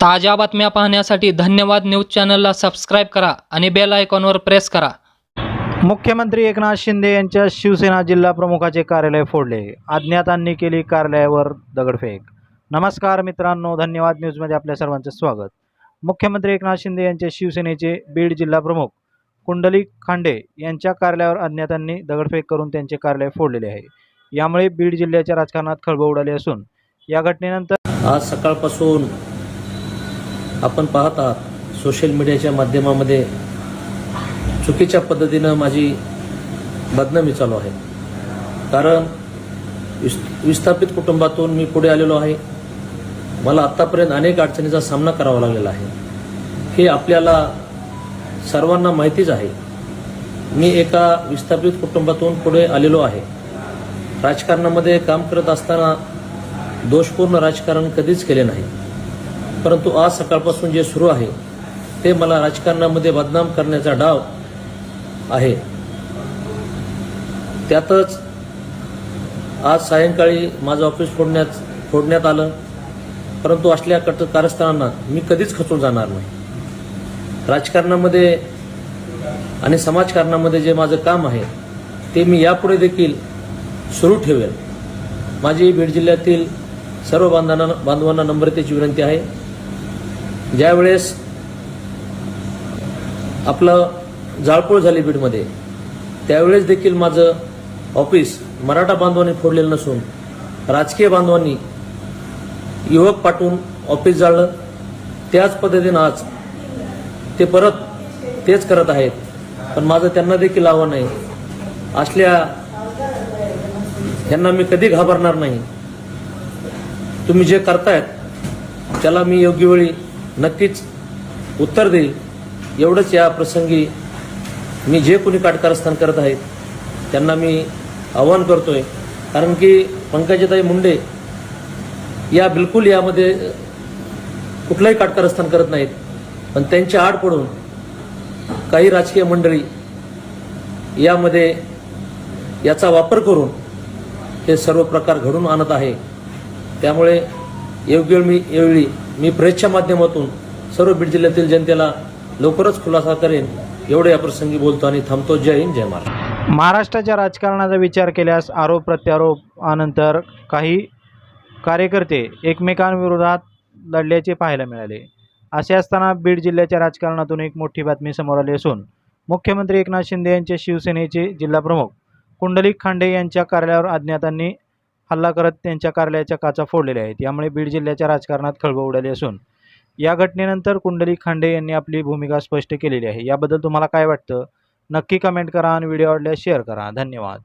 ताज्या बातम्या पाहण्यासाठी धन्यवाद न्यूज चॅनलला सबस्क्राईब करा आणि बेल आयकॉनवर प्रेस करा. मुख्यमंत्री एकनाथ शिंदे यांच्या शिवसेना जिल्हा प्रमुखाचे कार्यालय फोडले. अज्ञातांनी केली कार्यालयावर दगडफेक. नमस्कार मित्रांनो धन्यवाद न्यूजमध्ये आपल्या सर्वांचं स्वागत. मुख्यमंत्री एकनाथ शिंदे यांचे शिवसेनेचे बीड जिल्हा प्रमुख कुंडलिक खांडे यांच्या कार्यालयावर अज्ञातांनी दगडफेक करून त्यांचे कार्यालय फोडलेले आहे. यामुळे बीड जिल्ह्याच्या राजकारणात खळबळ उडाली असून या घटनेनंतर आज सकाळपासून आपण पाहत आहात सोशल मीडियाच्या माध्यमामध्ये चुकीच्या पद्धतीनं माझी बदनामी चालू आहे. कारण विस्थापित कुटुंबातून मी पुढे आलेलो आहे. मला आत्तापर्यंत अनेक अडचणीचा सामना करावा लागलेला आहे. हे आपल्याला सर्वांना माहितीच आहे. मी एका विस्थापित कुटुंबातून पुढे आलेलो आहे. राजकारणामध्ये काम करत असताना दोषपूर्ण राजकारण कधीच केले नाही. परंतु आज सकाळपासून जे सुरू आहे ते मला राजकारणामध्ये बदनाम करण्याचा डाव आहे. त्यातच आज सायंकाळी माझं ऑफिस फोडण्यात फोडण्यात आलं. परंतु असल्या कट कारस्थानांना मी कधीच खचून जाणार नाही. राजकारणामध्ये आणि समाजकारणामध्ये जे माझं काम आहे ते मी यापुढे देखील सुरू ठेवेल. माझी बीड जिल्ह्यातील सर्व बांधवांना बांधवांना नम्रतेची विनंती आहे. ज्यावेळेस आपलं जाळपोळ झाली बीडमध्ये त्यावेळेस देखील माझं ऑफिस मराठा बांधवांनी फोडलेलं नसून राजकीय बांधवांनी युवक पाठवून ऑफिस जाळलं. त्याच पद्धतीनं आज ते परत तेच करत आहेत. पण माझं त्यांना देखील आव्हान आहे. असल्या यांना मी कधी घाबरणार नाही. तुम्ही जे करतायत त्याला मी योग्य वेळी नक्कीच उत्तर देईल. एवढंच या प्रसंगी मी जे कोणी काटकारस्थान करत आहेत त्यांना मी आव्हान करतोय. कारण की पंकजाताई मुंडे या बिलकुल यामध्ये कुठलंही काटकारस्थान करत नाहीत. पण त्यांच्या आड पडून काही राजकीय मंडळी यामध्ये याचा वापर करून हे सर्व प्रकार घडून आणत आहे. त्यामुळे योग्य मी यावेळी मी प्रेसच्या माध्यमातून सर्व बीड जिल्ह्यातील जनतेला लवकरच खुलासा करेन एवढे या प्रसंगी बोलतो आणि थांबतो. जय हिंद जय महाराष्ट्र. महाराष्ट्राच्या राजकारणाचा विचार केल्यास आरोप प्रत्यारोप आनंतर काही कार्यकर्ते एकमेकांविरोधात लढल्याचे पाहायला मिळाले. असे असताना बीड जिल्ह्याच्या राजकारणातून एक मोठी बातमी समोर आली असून मुख्यमंत्री एकनाथ शिंदे यांचे शिवसेनेचे जिल्हाप्रमुख कुंडलिक खांडे यांच्या कार्यालयावर अज्ञातांनी हल्ला करत त्यांच्या कार्यालयाच्या काचा फोडलेल्या आहेत. यामुळे बीड जिल्ह्याच्या राजकारणात खळबळ उडाली असून या घटनेनंतर कुंडलिक खांडे यांनी आपली भूमिका स्पष्ट केलेली आहे. याबद्दल तुम्हाला काय वाटतं? नक्की कमेंट करा आणि व्हिडिओ आवडल्यास शेअर करा. धन्यवाद.